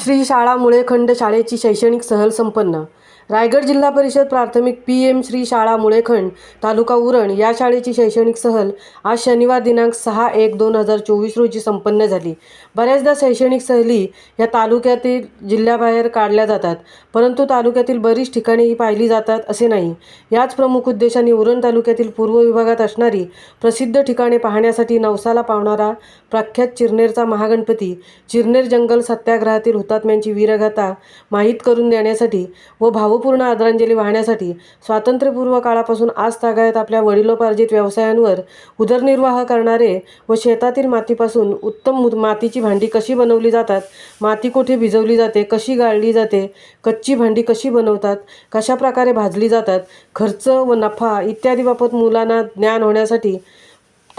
श्री शाळामुळे खंड शाळेची शैक्षणिक सहल संपन्न रायगड जिल्हा परिषद प्राथमिक पी एम श्री शाळा मुळेखंड तालुका उरण या शाळेची शैक्षणिक सहल आज शनिवार दिनांक सहा एक दोन हजार चोवीस रोजी संपन्न झाली. बऱ्याचदा शैक्षणिक सहली या तालुक्यातील जिल्ह्याबाहेर काढल्या जातात परंतु तालुक्यातील बरीच ठिकाणी ही पाहिली जातात असे नाही. याच प्रमुख उद्देशाने उरण तालुक्यातील पूर्व विभागात असणारी प्रसिद्ध ठिकाणे पाहण्यासाठी नवसाला पावणारा प्रख्यात चिरनेरचा महागणपती चिरनेर जंगल सत्याग्रहातील हुतात्म्यांची वीरगाथा माहीत करून देण्यासाठी व भावपूर्ण आदरांजली वाहण्यासाठी स्वातंत्र्यपूर्व काळापासून आज तागायत आपल्या वडिलोपार्जित व्यवसायांवर उदरनिर्वाह करणारे व शेतातील मातीपासून उत्तम मातीची भांडी कशी बनवली जातात माती कोठे भिजवली जाते कशी गाळली जाते कच्ची भांडी कशी बनवतात कशा प्रकारे भाजली जातात खर्च व नफा इत्यादीबाबत मुलांना ज्ञान होण्यासाठी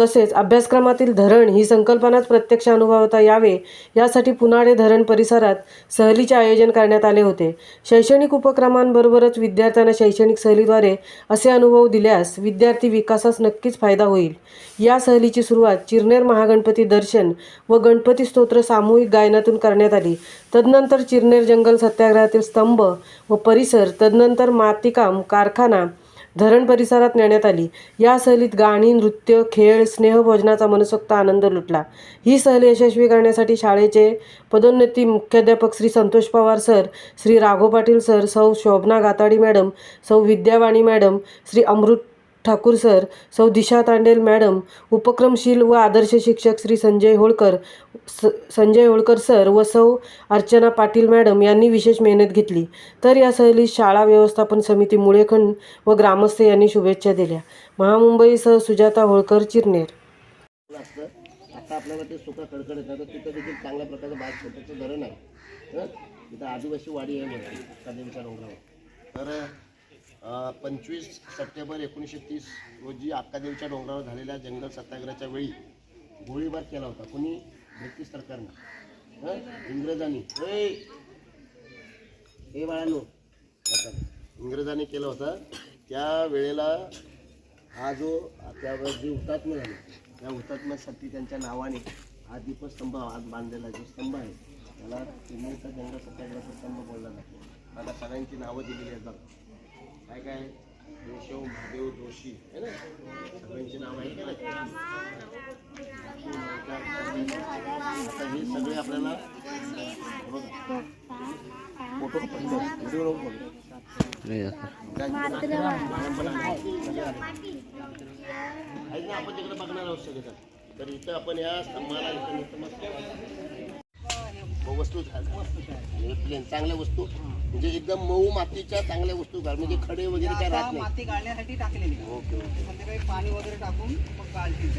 तसेच अभ्यासक्रमातील धरण ही संकल्पनाच प्रत्यक्ष अनुभवता यावे यासाठी पुनाळे धरण परिसरात सहलीचे आयोजन करण्यात आले होते. शैक्षणिक उपक्रमांबरोबरच विद्यार्थ्यांना शैक्षणिक सहलीद्वारे असे अनुभव दिल्यास विद्यार्थी विकासास नक्कीच फायदा होईल. या सहलीची सुरुवात चिरनेर महागणपती दर्शन व गणपती स्तोत्र सामूहिक गायनातून करण्यात आली. तदनंतर चिरनेर जंगल सत्याग्रहातील स्तंभ व परिसर तदनंतर मातीकाम कारखाना धरण परिसरात नेण्यात आली. या सहलीत गाणी नृत्य खेळ स्नेहभोजनाचा मनसोक्त आनंद लुटला. ही सहल यशस्वी करण्यासाठी शाळेचे पदोन्नती मुख्याध्यापक Shri Santosh Pawar sir Shri Ragho Patil sir Sau Shobhana Gatadi madam Sau Vidyavani madam Shri Amrit Thakur sir Sau Disha Tandel madam उपक्रमशील व आदर्श शिक्षक श्री संजय होळकर स संजय होळकर सर व सौ अर्चना पाटील मॅडम यांनी विशेष मेहनत घेतली. तर या सहलीत शाळा व्यवस्थापन समिती मुळेखंड व ग्रामस्थ यांनी शुभेच्छा दिल्या. महामुंबई सह सुजाता होळकर चिरनेर. आता आपल्याला ते सुका कडकड येतात तिथं देखील चांगल्या प्रकारचं बाग छोटंसं धरण आहे. तिथं आदिवासी वाडी आहे वरती अकादमीच्या डोंगरावर. तर पंचवीस सप्टेंबर एकोणीसशे तीस रोजी अक्कादेवीच्या डोंगरावर झालेल्या जंगल सत्याग्रहाच्या वेळी गोळीबार केला होता. कोणी? ब्रिटिश सरकारनं. इंग्रजांनी. हे बाळांनो. इंग्रजांनी केलं होतं. त्या वेळेला हा जो त्यावर जे हुतात्मा झाले त्या हुतात्म्यासाठी त्यांच्या नावाने हा दीपस्तंभ आज बांधलेला जो स्तंभ आहे त्याला चिन्मयचा जंगल सत्याग्रहाचा स्तंभ बोलला जातो. आता सगळ्यांची नावं दिलेली आहेत काय काय? केशव महादेव जोशी है ना? सगळ्यांची नावं आहे आता हे सगळे आपल्याला फोटो व्हिडिओ ऐक ना आपण तिकडे बघणार आहोत सगळे तर इथं आपण या स्तंभाला इथं वस्तू हे प्लेन चांगल्या वस्तू. म्हणजे एकदम मऊ मातीच्या चांगल्या वस्तू घाल. म्हणजे खडे वगैरे काय राहत नाही माती गाळण्यासाठी टाकलेली. Okay okay. संध्याकाळी पाणी वगैरे टाकून मग गाळतील.